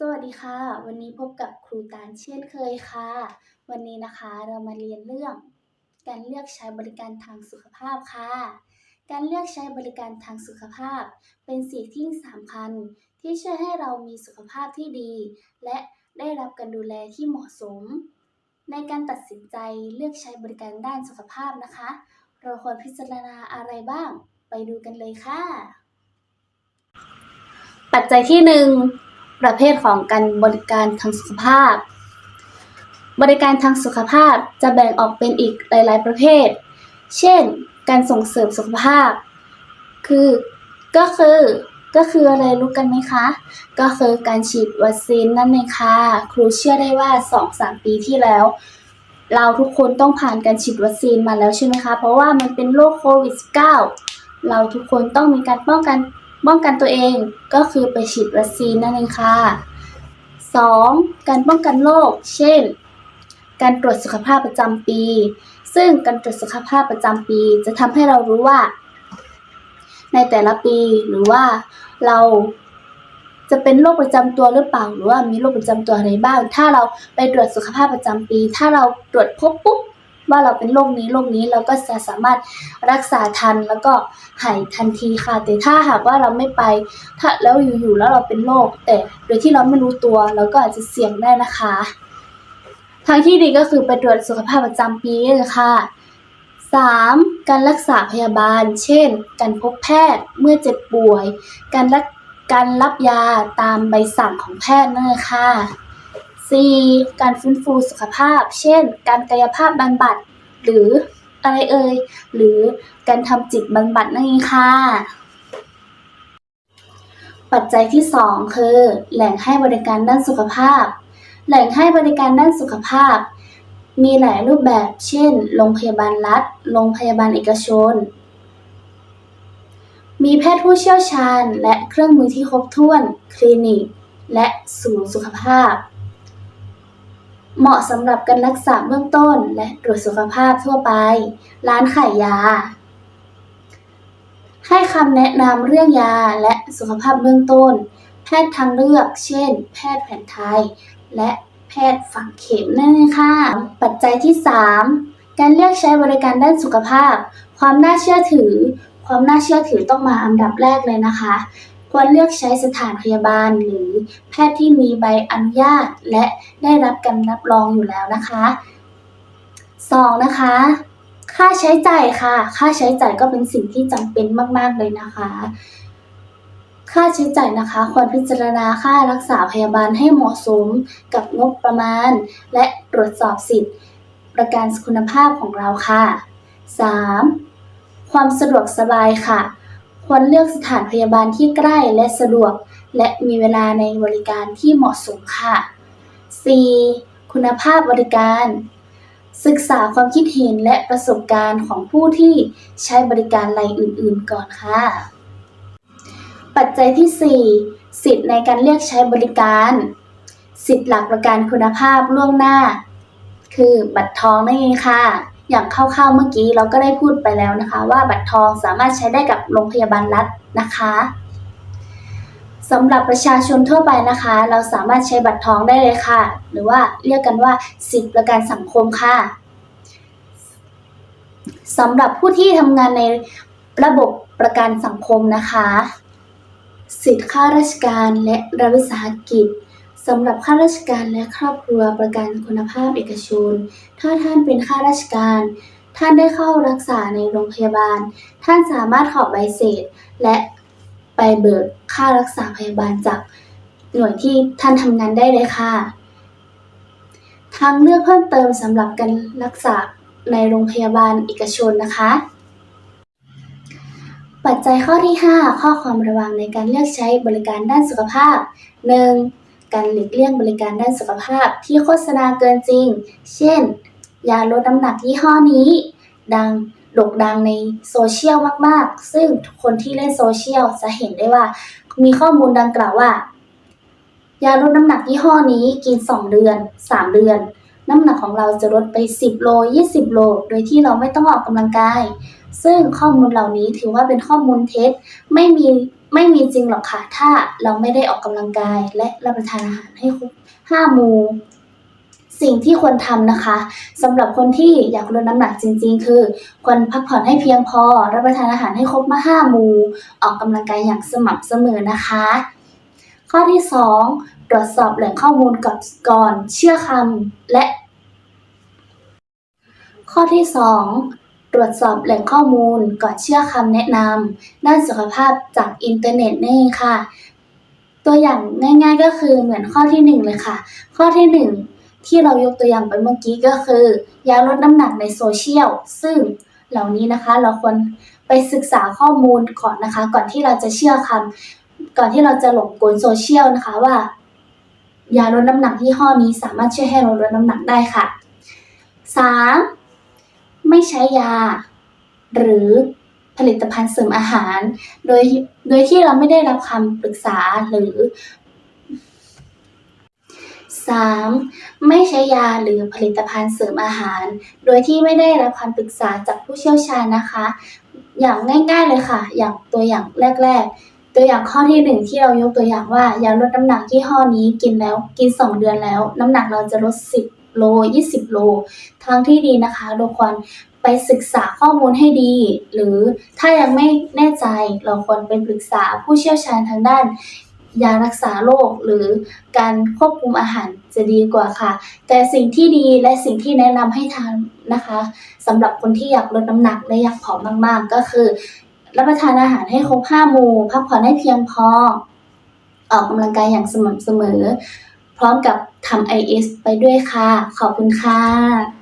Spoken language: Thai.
สวัสดีค่ะ วันนี้พบกับครูตาลเช่นเคยค่ะ วันนี้นะคะเรามาเรียนเรื่อง การเลือกใช้บริการทางสุขภาพค่ะ การเลือกใช้บริการทางสุขภาพ เป็นสิ่งที่สำคัญที่ช่วยให้เรามีสุขภาพที่ดี และได้รับการดูแลที่เหมาะสม ในการตัดสินใจเลือกใช้บริการด้านสุขภาพนะคะ เราควรพิจารณาอะไรบ้าง ไปดูกันเลยค่ะ ปัจจัยที่หนึ่ง ประเภทของการบริการทางสุขภาพ บริการทางสุขภาพจะแบ่งออกเป็นอีกหลาย ๆ ประเภท เช่น การส่งเสริมสุขภาพ คือก็คือก็คืออะไรรู้กันไหมคะ ก็คือการฉีดวัคซีนนั่นเองค่ะ ครูเชื่อได้ว่า 2-3 ปีที่แล้ว เราทุกคนต้องผ่านการฉีดวัคซีนมาแล้วใช่ไหมคะ เพราะว่ามันเป็นโรคโควิด -19 เราทุกคนต้องมีการป้องกัน ป้องกันตัวเองก็คือไปฉีดวัคซีนนั่นเองค่ะ 2. การป้องกันโรคเช่น การตรวจสุขภาพประจำปี ซึ่งการตรวจสุขภาพประจำปี จะทำให้เรารู้ว่า ในแต่ละปีหรือว่าเราจะเป็นโรคประจำตัวหรือเปล่าหรือว่ามีโรคประจำตัวอะไรบ้าง ถ้าเราไปตรวจสุขภาพประจำปี ถ้าเราตรวจพบปุ๊บ ว่าเราเป็นโรคนี้โรคนี้เราก็จะสามารถรักษาทันแล้วก็หายทันทีค่ะ แต่ถ้าหากว่าเราไม่ไป ถ้าแล้วอยู่ๆแล้วเราเป็นโรคแต่โดยที่เราไม่รู้ตัวเราก็อาจจะเสี่ยงได้นะคะทางที่ดีก็คือไปตรวจสุขภาพประจำปีเลยค่ะ 3. การรักษาพยาบาล เช่น การพบแพทย์เมื่อเจ็บป่วย การรักการรับยาตามใบสั่งของแพทย์นั่นเองค่ะ 4. การฟื้นฟูสุขภาพ เช่น การกายภาพบำบัด หรืออะไรเอ่ย หรือการทำจิตบำบัดนั่นเองค่ะ ปัจจัยที่ 2 คือ แหล่งให้บริการด้านสุขภาพ แหล่งให้บริการด้านสุขภาพ มีหลายรูปแบบ เช่น โรงพยาบาลรัฐ โรงพยาบาลเอกชน มีแพทย์ผู้เชี่ยวชาญและเครื่องมือที่ครบถ้วน คลินิก และศูนย์สุขภาพ เหมาะสำหรับการรักษาเบื้องต้นและตรวจสุขภาพทั่วไป ร้านขายยา ให้คำแนะนำเรื่องยาและสุขภาพเบื้องต้น แพทย์ทางเลือก เช่น แพทย์แผนไทย และแพทย์ฝังเข็มนั่นเองค่ะ ปัจจัยที่ 3 การเลือกใช้บริการด้านสุขภาพ ความน่าเชื่อถือ ความน่าเชื่อถือต้องมาอันดับแรกเลยนะคะ ควรเลือกใช้สถานพยาบาลหรือแพทย์ที่มีใบอนุญาต และได้รับการรับรองอยู่แล้วนะคะ 2. นะคะ ค่าใช้จ่ายค่ะ ค่าใช้จ่ายก็เป็นสิ่งที่จำเป็นมาก ๆ เลยนะคะ ค่าใช้จ่ายนะคะ ควรพิจารณาค่ารักษาพยาบาลให้เหมาะสมกับงบประมาณ และตรวจสอบสิทธิ์ ประกันคุณภาพของเราค่ะ 3. ความสะดวกสบายค่ะ ควรเลือกสถานพยาบาลที่ใกล้และสะดวก และมีเวลาในบริการที่เหมาะสมค่ะ 4. คุณภาพบริการ ศึกษาความคิดเห็นและประสบการณ์ของผู้ที่ใช้บริการรายอื่น ๆ ก่อนค่ะ ปัจจัยที่ 4 สิทธิ์ในการเลือกใช้บริการ สิทธิ์หลักประกันคุณภาพล่วงหน้า คือบัตรทองนั่นเองค่ะ อย่างคร่าวๆเมื่อกี้เราก็ได้พูดไปแล้วนะคะ ว่าบัตรทองสามารถใช้ได้กับโรงพยาบาลรัฐนะคะสำหรับประชาชนทั่วไปนะคะ เราสามารถใช้บัตรทองได้เลยค่ะ หรือว่าเรียกกันว่าสิทธิประกันสังคมค่ะสำหรับผู้ที่ทำงานในระบบประกันสังคมนะคะ สิทธิข้าราชการและรัฐวิสาหกิจ สำหรับข้าราชการและครอบครัวประกันคุณภาพเอกชน ถ้าท่านเป็นข้าราชการ ท่านได้เข้ารักษาในโรงพยาบาล ท่านสามารถขอใบเสร็จและไปเบิกค่ารักษาพยาบาลจากหน่วยที่ท่านทำงานได้เลยค่ะ ทางเลือกเพิ่มเติมสำหรับการรักษาในโรงพยาบาลเอกชนนะคะ ปัจจัยข้อที่ 5 ข้อความระวังในการเลือกใช้บริการด้านสุขภาพ 1. การหลีกเลี่ยงบริการด้านสุขภาพที่โฆษณาเกินจริง เช่น ยาลดน้ำหนักยี่ห้อนี้ ดังโด่งดังในโซเชียลมาก ๆ ซึ่งคนที่เล่นโซเชียลจะเห็นได้ว่า มีข้อมูลดังกล่าวว่า ยาลดน้ำหนักยี่ห้อนี้กิน 2 เดือน 3 เดือน น้ำหนักของเราจะลดไป 10 โล 20 โล โดยที่เราไม่ต้องออกกำลังกาย ซึ่งข้อมูลเหล่านี้ถือว่าเป็นข้อมูลเท็จ ไม่มี ไม่มีจริงหรอกค่ะ ถ้าเราไม่ได้ออกกำลังกายและรับประทานอาหารให้ครบห้ามูสิ่งที่ควรทำนะคะสำหรับคนที่อยากลดน้ำหนักจริง ๆ คือ ควรพักผ่อนให้เพียงพอ รับประทานอาหารให้ครบมาห้าหมู ออกกำลังกายอย่างสม่ำเสมอนะคะ ข้อที่ 2 ตรวจสอบแหล่งข้อมูลก่อนอนเชื่อคำและ ข้อที่ 2 รวจสอบแหล่งข้อมูลก่อนเชื่อคำแนะนำด้านสุขภาพจากอินเทอร์เน็ตนี่ค่ะ ตัวอย่างง่ายๆก็คือเหมือนข้อที่ 1 เลยค่ะ ข้อที่ 1 ที่เรายกตัวอย่างไปเมื่อกี้ก็คือ ยาลดน้ำหนักในโซเชียลซึ่งเหล่านี้นะคะเราควรไปศึกษาข้อมูลก่อนนะคะ ก่อนที่เราจะเชื่อคำก่อนที่เราจะหลงกลโซเชียลนะคะว่ายาลดน้ำหนักยี่ห้อนี้สามารถช่วยให้เราลดน้ำหนักได้ค่ะ 3. ไม่ใช้ยา หรือผลิตภัณฑ์เสริมอาหาร โดยโดยที่เราไม่ได้รับคำปรึกษาหรือ 3. ไม่ใช้ยาหรือผลิตภัณฑ์เสริมอาหาร โดยที่ไม่ได้รับคำปรึกษาจากผู้เชี่ยวชาญนะคะ อย่างง่ายๆเลยค่ะ อย่างตัวอย่างแรก ๆ ตัวอย่างข้อที่หนึ่งที่เรายกตัวอย่างว่ายาลดน้ำหนักยี่ห้อนี้กินแล้วกิน 2 เดือนแล้ว น้ำหนักเราจะลด 10 โล 20 โล ทางที่ดีนะคะเราควรไปศึกษาข้อมูลให้ดี หรือถ้ายังไม่แน่ใจเราควรไปปรึกษาผู้เชี่ยวชาญทางด้านยารักษาโรคหรือการควบคุมอาหารจะดีกว่าค่ะ แต่สิ่งที่ดีและสิ่งที่แนะนำให้ทานนะคะสำหรับคนที่อยากลดน้ำหนักและอยากผอมมากๆ ก็คือ รับประทานอาหารให้ครบห้าหมู่พักผ่อนให้เพียงพอ ออกกำลังกายอย่างสม่ำเสมอ พร้อมกับทำ IS ไปด้วยค่ะ ขอบคุณค่ะ